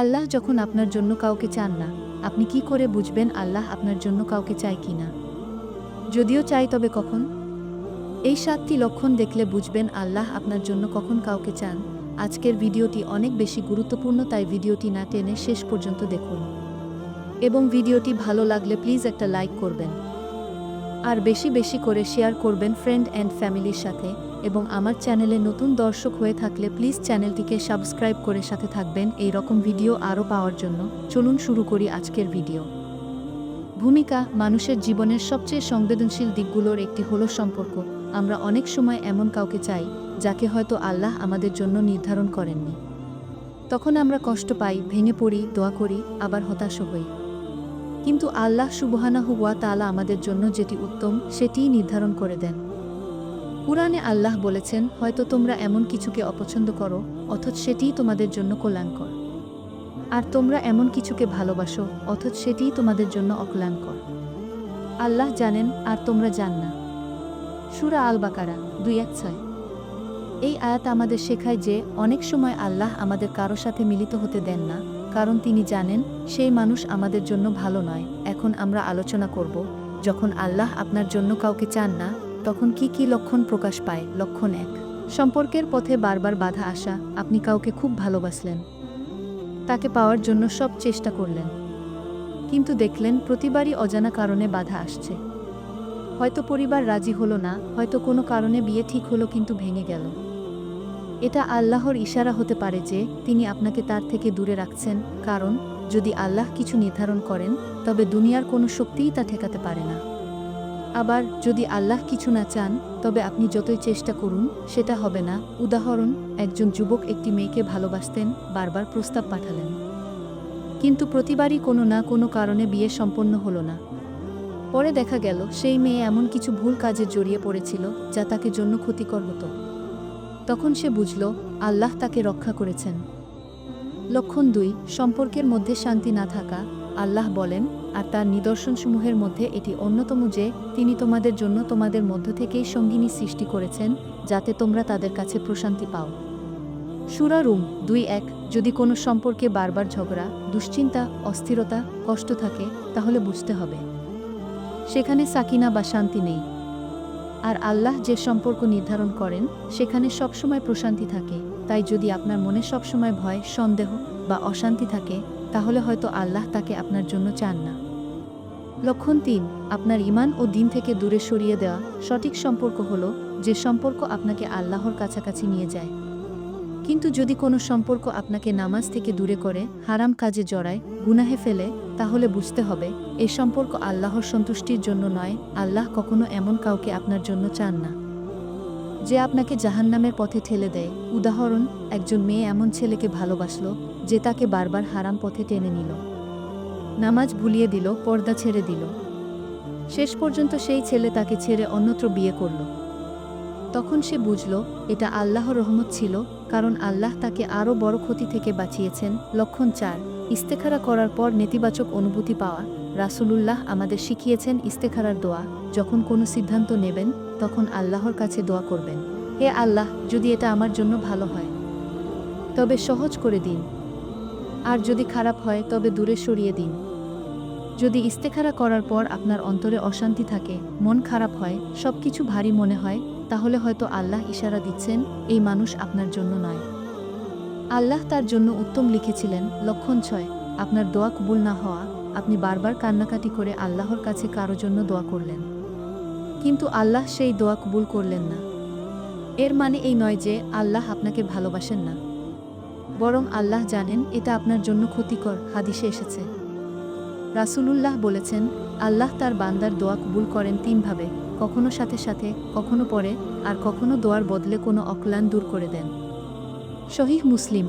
আল্লাহ যখন আপনার জন্য কাউকে চান না, আপনি কি করে বুঝবেন আল্লাহ আপনার জন্য কাউকে চায় কি না? যদিও চাই তবে কখন? এই সাতটি লক্ষণ দেখলে বুঝবেন আল্লাহ আপনার জন্য কখন কাউকে চান। আজকের ভিডিওটি অনেক বেশি গুরুত্বপূর্ণ, তাই ভিডিওটি না টেনে শেষ পর্যন্ত দেখুন। এবং ভিডিওটি ভালো লাগলে প্লিজ একটা লাইক করবেন। আর বেশি বেশি করে শেয়ার করবেন ফ্রেন্ড অ্যান্ড ফ্যামিলির সাথে এবং আমার চ্যানেলে নতুন দর্শক হয়ে থাকলে প্লিজ চ্যানেলটিকে সাবস্ক্রাইব করে সাথে থাকবেন এই রকম ভিডিও আরও পাওয়ার জন্য। চলুন শুরু করি আজকের ভিডিও ভূমিকা, মানুষের জীবনের সবচেয়ে সংবেদনশীল দিকগুলোর একটি হলো সম্পর্ক। আমরা অনেক সময় এমন কাউকে চাই, যাকে হয়তো আল্লাহ আমাদের জন্য নির্ধারণ করেননি। তখন আমরা কষ্ট পাই, ভেঙে পড়ি, দোয়া করি, আবার হতাশ হই। কিন্তু আল্লাহ সুবহানাহু ওয়া তাআলা আমাদের জন্য যেটি উত্তম, সেটিই নির্ধারণ করে দেন। কুরআনে আল্লাহ বলেছেন, হয়তো তোমরা এমন কিছুকে অপছন্দ করো, অথচ সেটিই তোমাদের জন্য কল্যাণকর। আর তোমরা এমন কিছুকে ভালোবাসো, অথচ সেটিই তোমাদের জন্য অকল্যাণকর। আল্লাহ জানেন, আর তোমরা জান না। সুরা আল বাকারা দুই এক ছয়। এই আয়াত আমাদের শেখায় যে, অনেক সময় আল্লাহ আমাদের কারও সাথে মিলিত হতে দেন না কারণ তিনি জানেন, সেই মানুষ আমাদের জন্য ভালো নয়। এখন আমরা আলোচনা করব, যখন আল্লাহ আপনার জন্য কাউকে চান না, তখন কি কি লক্ষণ প্রকাশ পায়? লক্ষণ এক, সম্পর্কের পথে বারবার বাধা আসা, আপনি কাউকে খুব ভালোবাসলেন। তাকে পাওয়ার জন্য সব চেষ্টা করলেন। কিন্তু দেখলেন, প্রতিবারই অজানা কারণে বাধা আসছে। হয়তো পরিবার রাজি হলো না, হয়তো কোনো কারণে বিয়ে ঠিক হলো কিন্তু ভেঙে গেল। এটা আল্লাহর ইশারা হতে পারে যে তিনি আপনাকে তার থেকে দূরে রাখছেন, কারণ যদি আল্লাহ কিছু নির্ধারণ করেন, তবে দুনিয়ার কোনো শক্তিই তা ঠেকাতে পারে না। আবার যদি আল্লাহ কিছু না চান, তবে আপনি যতই চেষ্টা করুন, সেটা হবে না। উদাহরণ, একজন যুবক একটি মেয়েকে ভালোবাসতেন, বারবার প্রস্তাব পাঠালেন। কিন্তু প্রতিবারই কোনো না কোনো কারণে বিয়ে সম্পন্ন হলো না। পরে দেখা গেল, সেই মেয়ে এমন কিছু ভুল কাজে জড়িয়ে পড়েছিল, যা তাকে জন্য ক্ষতিকর হতো। তখন সে বুঝল, আল্লাহ তাকে রক্ষা করেছেন। লক্ষণ দুই, সম্পর্কের মধ্যে শান্তি না থাকা। আল্লাহ বলেন, আর তার নিদর্শনসমূহের মধ্যে এটি অন্যতম যে, তিনি তোমাদের জন্য তোমাদের মধ্য থেকেই সঙ্গিনী সৃষ্টি করেছেন, যাতে তোমরা তাদের কাছে প্রশান্তি পাও। সুরা রুম দুই এক, যদি কোনো সম্পর্কে বারবার ঝগড়া, দুশ্চিন্তা, অস্থিরতা, কষ্ট থাকে, তাহলে বুঝতে হবে। সেখানে সাকিনা বা শান্তি নেই। আর আল্লাহ যে সম্পর্ক নির্ধারণ করেন, সেখানে সবসময় প্রশান্তি থাকে। তাই যদি আপনার মনে সবসময় ভয়, সন্দেহ বা অশান্তি থাকে, তাহলে হয়তো আল্লাহ তাকে আপনার জন্য চান না। লক্ষণ তিন, আপনার ইমান ও দিন থেকে দূরে সরিয়ে দেওয়া সঠিক সম্পর্ক হল যে সম্পর্ক আপনাকে আল্লাহর কাছাকাছি নিয়ে যায়। কিন্তু যদি কোনো সম্পর্ক আপনাকে নামাজ থেকে দূরে করে, হারাম কাজে জড়ায়, গুনাহে ফেলে, তাহলে বুঝতে হবে এ সম্পর্ক আল্লাহর সন্তুষ্টির জন্য নয়, আল্লাহ কখনো এমন কাউকে আপনার জন্য চান না। যে আপনাকে জাহান্নামের পথে ঠেলে দেয়। উদাহরণ, একজন মেয়ে এমন ছেলেকে ভালোবাসলো, যে তাকে বারবার হারাম পথে টেনে নিল। নামাজ ভুলিয়ে দিল, পর্দা ছেড়ে দিল। শেষ পর্যন্ত সেই ছেলে তাকে ছেড়ে অন্যত্র বিয়ে করল। তখন সে বুঝল, এটা আল্লাহর রহমত ছিল, কারণ আল্লাহ তাকে আরও বড় ক্ষতি থেকে বাঁচিয়েছেন। লক্ষণ চার, ইস্তেখারা করার পর নেতিবাচক অনুভূতি পাওয়া। রাসূলুল্লাহ আমাদের শিখিয়েছেন ইস্তেখারার দোয়া। যখন কোনো সিদ্ধান্ত নেবেন, তখন আল্লাহর কাছে দোয়া করবেন। হে আল্লাহ, যদি এটা আমার জন্য ভালো হয়, তবে সহজ করে দিন। আর যদি খারাপ হয়, তবে দূরে সরিয়ে দিন। যদি ইস্তেখারা করার পর আপনার অন্তরে অশান্তি থাকে, মন খারাপ হয় সব কিছু ভারী মনে হয় তাহলে হয়তো আল্লাহ ইশারা দিচ্ছেন, এই মানুষ আপনার জন্য নয়। আল্লাহ তার জন্য উত্তম লিখেছিলেন, লক্ষণ ছয়, আপনার দোয়া কবুল না হওয়া, আপনি বারবার কান্নাকাটি করে আল্লাহর কাছে কারও জন্য দোয়া করলেন। কিন্তু আল্লাহ সেই দোয়া কবুল করলেন না। এর মানে এই নয় যে আল্লাহ আপনাকে ভালোবাসেন না। বরং আল্লাহ জানেন, এটা আপনার জন্য ক্ষতিকর, হাদিসে এসেছে। রাসূলুল্লাহ বলেছেন, আল্লাহ তার বান্দার দোয়া কবুল করেন তিনভাবে। কখনো সাথে সাথে, কখনো পরে, আর কখনো দোয়ার বদলে কোনো অকল্যাণ দূর করে দেন। শহীদ মুসলিম।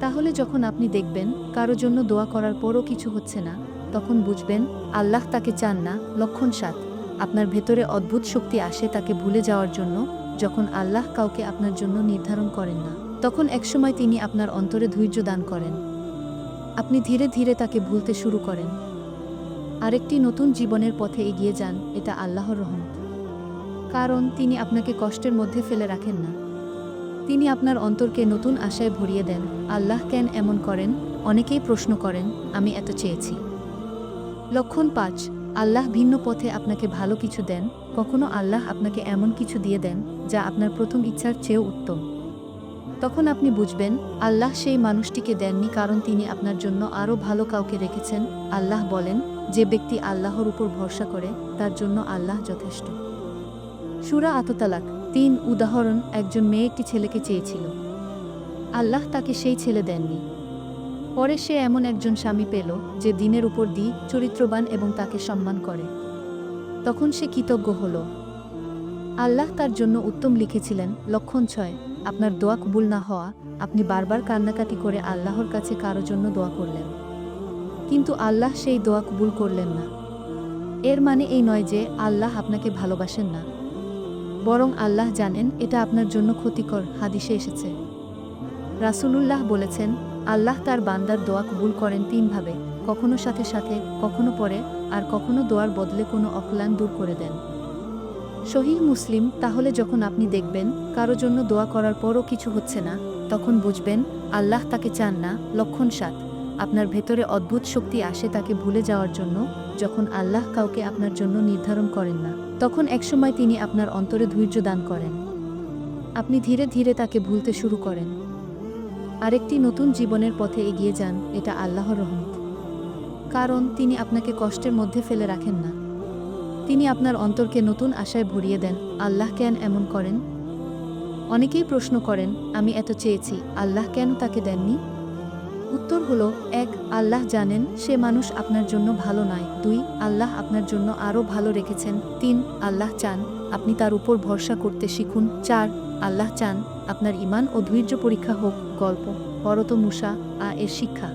তাহলে যখন আপনি দেখবেন কারও জন্য দোয়া করার পরও কিছু হচ্ছে না, তখন বুঝবেন আল্লাহ তাকে চান না, লক্ষণ সাত। আপনার ভেতরে অদ্ভুত শক্তি আসে তাকে ভুলে যাওয়ার জন্য, যখন আল্লাহ কাউকে আপনার জন্য নির্ধারণ করেন না। তখন একসময় তিনি আপনার অন্তরে ধৈর্য দান করেন। আপনি ধীরে ধীরে তাকে ভুলতে শুরু করেন। আরেকটি নতুন জীবনের পথে এগিয়ে যান, এটা আল্লাহর রহমত। কারণ তিনি আপনাকে কষ্টের মধ্যে ফেলে রাখেন না। তিনি আপনার অন্তরকে নতুন আশায় ভরিয়ে দেন। আল্লাহ কেন এমন করেন? অনেকেই প্রশ্ন করেন, আমি এত চেয়েছি। লক্ষণ পাঁচ, আল্লাহ ভিন্ন পথে আপনাকে ভালো কিছু দেন। কখনো আল্লাহ আপনাকে এমন কিছু দিয়ে দেন, যা আপনার প্রথম ইচ্ছার চেয়েও উত্তম। তখন আপনি বুঝবেন, আল্লাহ সেই মানুষটিকে দেননি কারণ তিনি আপনার জন্য আরও ভালো কাউকে রেখেছেন। আল্লাহ বলেন যে ব্যক্তি আল্লাহর উপর ভরসা করে, তার জন্য আল্লাহ যথেষ্ট। সুরা আততালাক, তিন উদাহরণ একজন মেয়ে একটি ছেলেকে চেয়েছিল। আল্লাহ তাকে সেই ছেলে দেননি। পরে সে এমন একজন স্বামী পেল, যে দিনের উপর দি চরিত্রবান এবং তাকে সম্মান করে। তখন সে কৃতজ্ঞ হল। আল্লাহ তার জন্য উত্তম লিখেছিলেন, লক্ষণ ছয়, আপনার দোয়া কবুল না হওয়া, আপনি বারবার কান্নাকাটি করে আল্লাহর কাছে কারও জন্য দোয়া করলেন। কিন্তু আল্লাহ সেই দোয়া কবুল করলেন না। এর মানে এই নয় যে আল্লাহ আপনাকে ভালোবাসেন না। বরং আল্লাহ জানেন এটা আপনার জন্য ক্ষতিকর হাদিসে এসেছে। রাসূলুল্লাহ বলেছেন, আল্লাহ তার বান্দার দোয়া কবুল করেন তিনভাবে কখনো সাথে সাথে, কখনো পরে, আর কখনো দোয়ার বদলে কোনো অকল্যাণ দূর করে দেন। শহীদ মুসলিম তাহলে যখন আপনি দেখবেন কারও জন্য দোয়া করার পরও কিছু হচ্ছে না, তখন বুঝবেন, আল্লাহ তাকে চান না, লক্ষণ সাত। আপনার ভেতরে অদ্ভুত শক্তি আসে তাকে ভুলে যাওয়ার জন্য, যখন আল্লাহ কাউকে আপনার জন্য নির্ধারণ করেন না। তখন একসময় তিনি আপনার অন্তরে ধৈর্য দান করেন। আপনি ধীরে ধীরে তাকে ভুলতে শুরু করেন। আরেকটি নতুন জীবনের পথে এগিয়ে যান, এটা আল্লাহর রহমত। কারণ তিনি আপনাকে কষ্টের মধ্যে ফেলে রাখেন না। তিনি আপনার অন্তরকে নতুন আশায় ভরিয়ে দেন, আল্লাহ কেন এমন করেন? অনেকেই প্রশ্ন করেন, আমি এত চেয়েছি, আল্লাহ কেন তাকে দেননি? উত্তর হলো, এক, আল্লাহ জানেন সে মানুষ আপনার জন্য ভালো নয়। দুই, আল্লাহ আপনার জন্য আরও ভালো রেখেছেন। তিন, আল্লাহ চান আপনি তার উপর ভরসা করতে শিখুন। চার, আল্লাহ চান আপনার ইমান ও ধৈর্য পরীক্ষা হোক। গল্প, হরত মুসা আ এর শিক্ষা।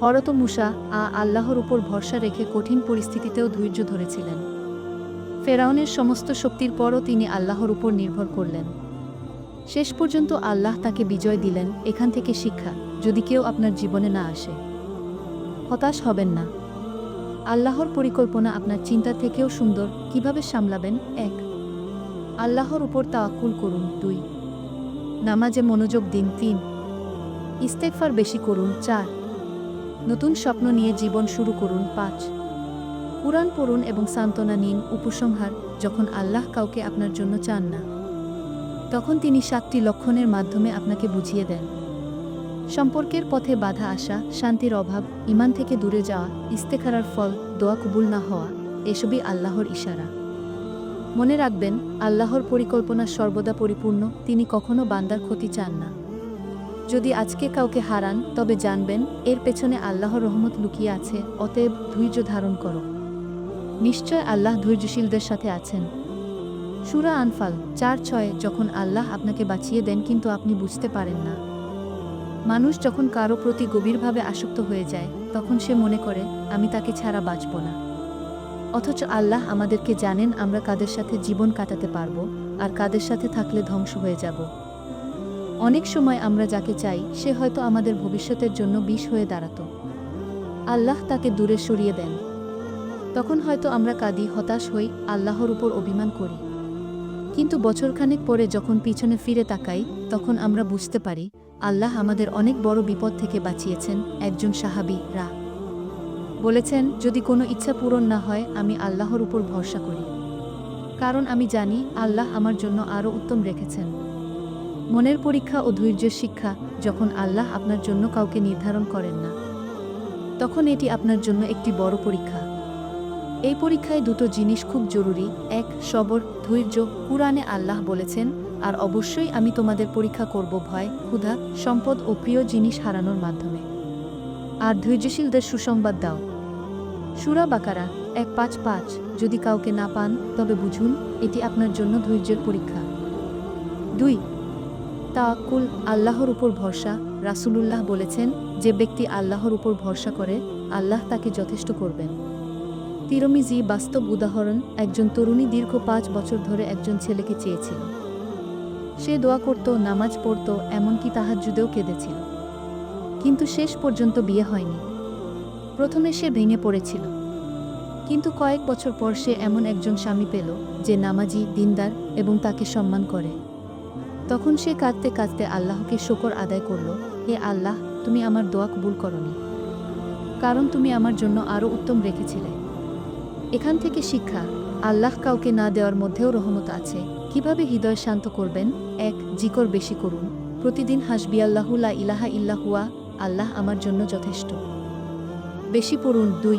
হরত মুসা আ আল্লাহর উপর ভরসা রেখে কঠিন পরিস্থিতিতেও ধৈর্য ধরেছিলেন। ফেরাউনের সমস্ত শক্তির পরও তিনি আল্লাহর উপর নির্ভর করলেন। শেষ পর্যন্ত আল্লাহ তাকে বিজয় দিলেন এখান থেকে শিক্ষা, যদি কেউ আপনার জীবনে না আসে। হতাশ হবেন না। আল্লাহর পরিকল্পনা আপনার চিন্তা থেকেও সুন্দর, কীভাবে সামলাবেন? এক, আল্লাহর উপর তাওয়াক্কুল করুন। দুই, নামাজে মনোযোগ দিন। তিন ইস্তেকফার বেশি করুন। চার, নতুন স্বপ্ন নিয়ে জীবন শুরু করুন। পাঁচ, কুরআন পড়ুন এবং সান্ত্বনা নিন। উপসংহার, যখন আল্লাহ কাউকে আপনার জন্য চান না। তখন তিনি সাতটি লক্ষণের মাধ্যমে আপনাকে বুঝিয়ে দেন। সম্পর্কের পথে বাধা আসা, শান্তির অভাব ইমান থেকে দূরে যাওয়া, ইস্তেখারার ফল, দোয়া কবুল না হওয়া, এসবই আল্লাহর ইশারা। মনে রাখবেন, আল্লাহর পরিকল্পনা সর্বদা পরিপূর্ণ, তিনি কখনো বান্দার ক্ষতি চান না। যদি আজকে কাউকে হারান, তবে জানবেন, এর পেছনে আল্লাহর রহমত লুকিয়ে আছে, অতএব ধৈর্য ধারণ করো। নিশ্চয় আল্লাহ ধৈর্যশীলদের সাথে আছেন। সুরা আনফাল চার ছয়, যখন আল্লাহ আপনাকে বাঁচিয়ে দেন কিন্তু আপনি বুঝতে পারেন না। মানুষ যখন কারও প্রতি গভীরভাবে আসক্ত হয়ে যায়, তখন সে মনে করে, আমি তাকে ছাড়া বাঁচব না। অথচ আল্লাহ আমাদেরকে জানেন আমরা কাদের সাথে জীবন কাটাতে পারব আর কাদের সাথে থাকলে ধ্বংস হয়ে যাব। অনেক সময় আমরা যাকে চাই, সে হয়তো আমাদের ভবিষ্যতের জন্য বিষ হয়ে দাঁড়াতো। আল্লাহ তাকে দূরে সরিয়ে দেন। তখন হয়তো আমরা কাঁদি, হতাশ হই, আল্লাহর উপর অভিমান করি। কিন্তু বছরখানেক পরে যখন পিছনে ফিরে তাকাই, তখন আমরা বুঝতে পারি, আল্লাহ আমাদের অনেক বড় বিপদ থেকে বাঁচিয়েছেন, একজন সাহাবি, রা। বলেছেন, যদি কোনো ইচ্ছা পূরণ না হয়, আমি আল্লাহর উপর ভরসা করি। কারণ আমি জানি, আল্লাহ আমার জন্য আরও উত্তম রেখেছেন। মনের পরীক্ষা ও ধৈর্যের শিক্ষা যখন আল্লাহ আপনার জন্য কাউকে নির্ধারণ করেন না, তখন এটি আপনার জন্য একটি বড় পরীক্ষা। এই পরীক্ষায় দুটো জিনিস খুব জরুরি, এক, সবর ধৈর্য কুরআনে আল্লাহ বলেছেন, আর অবশ্যই আমি তোমাদের পরীক্ষা করব ভয়, ক্ষুধা, সম্পদ ও প্রিয় জিনিস হারানোর মাধ্যমে। আর ধৈর্যশীলদের সুসংবাদ দাও। সুরা বাকারা, এক পাঁচ পাঁচ। যদি কাউকে না পান, তবে বুঝুন, এটি আপনার জন্য ধৈর্যের পরীক্ষা। দুই, তাওয়াক্কুল, আল্লাহর উপর ভরসা। রাসূলুল্লাহ বলেছেন, যে ব্যক্তি আল্লাহর উপর ভরসা করে, আল্লাহ তাকে যথেষ্ট করবেন। তিরমিজি বাস্তব উদাহরণ একজন তরুণী দীর্ঘ পাঁচ বছর ধরে একজন ছেলেকে চেয়েছিল। সে দোয়া করত, নামাজ পড়ত, এমনকি তাহাজ্জুদেও কেঁদেছিল। কিন্তু শেষ পর্যন্ত বিয়ে হয়নি। প্রথমে সে ভেঙে পড়েছিল। কিন্তু কয়েক বছর পর সে এমন একজন স্বামী পেল, যে নামাজি, দিনদার এবং তাকে সম্মান করে। তখন সে কাঁদতে কাঁদতে আল্লাহকে শকর আদায় করল, হে আল্লাহ, তুমি আমার দোয়া কবুল করনি। কারণ তুমি আমার জন্য আরও উত্তম রেখেছিলে। এখান থেকে শিক্ষা, আল্লাহ কাউকে না দেওয়ার মধ্যেও রহমত আছে। কীভাবে হৃদয় শান্ত করবেন? এক, জিকর বেশি করুন। প্রতিদিন হাসবি আল্লাহু লা ইলাহা ইল্লাহুয়া আল্লাহ আমার জন্য যথেষ্ট। বেশি পড়ুন। দুই,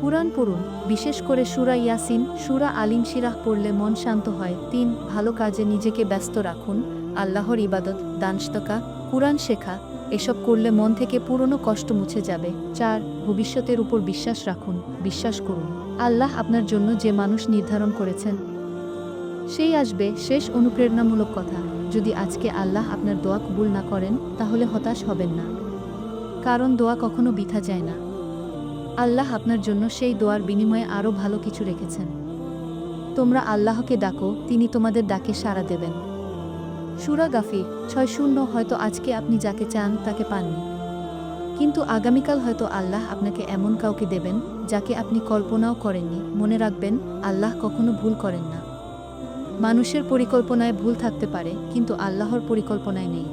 কুরআন পড়ুন। বিশেষ করে সুরা ইয়াসিন, সুরা আলিম শিরাহ পড়লে মন শান্ত হয়। তিন, ভালো কাজে নিজেকে ব্যস্ত রাখুন। আল্লাহর ইবাদত দানস্তকা কুরআন শেখা, এসব করলে মন থেকে পুরনো কষ্ট মুছে যাবে। চার ভবিষ্যতের উপর বিশ্বাস রাখুন, বিশ্বাস করুন। আল্লাহ আপনার জন্য যে মানুষ নির্ধারণ করেছেন, সেই আসবে শেষ অনুপ্রেরণামূলক কথা। যদি আজকে আল্লাহ আপনার দোয়া কবুল না করেন, তাহলে হতাশ হবেন না। কারণ দোয়া কখনো বিথা যায় না। আল্লাহ আপনার জন্য সেই দোয়ার বিনিময়ে আরও ভালো কিছু রেখেছেন। তোমরা আল্লাহকে ডাকো, তিনি তোমাদের ডাকে সাড়া দেবেন। সুরা গাফি ছয় শূন্য হয়তো আজকে আপনি যাকে চান তাকে পাননি। কিন্তু আগামীকাল হয়তো আল্লাহ আপনাকে এমন কাউকে দেবেন যাকে আপনি কল্পনাও করেননি। মনে রাখবেন, আল্লাহ কখনো ভুল করেন না। মানুষের পরিকল্পনায় ভুল থাকতে পারে, কিন্তু আল্লাহর পরিকল্পনায় নেই।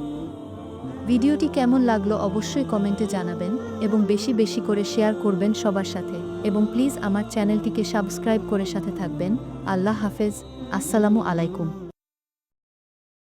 ভিডিওটি কেমন লাগল অবশ্যই কমেন্টে জানাবেন এবং বেশি বেশি করে শেয়ার করবেন সবার সাথে। এবং প্লিজ আমার চ্যানেলটিকে সাবস্ক্রাইব করে সাথে থাকবেন। আল্লাহ হাফেজ। আসসালামু আলাইকুম।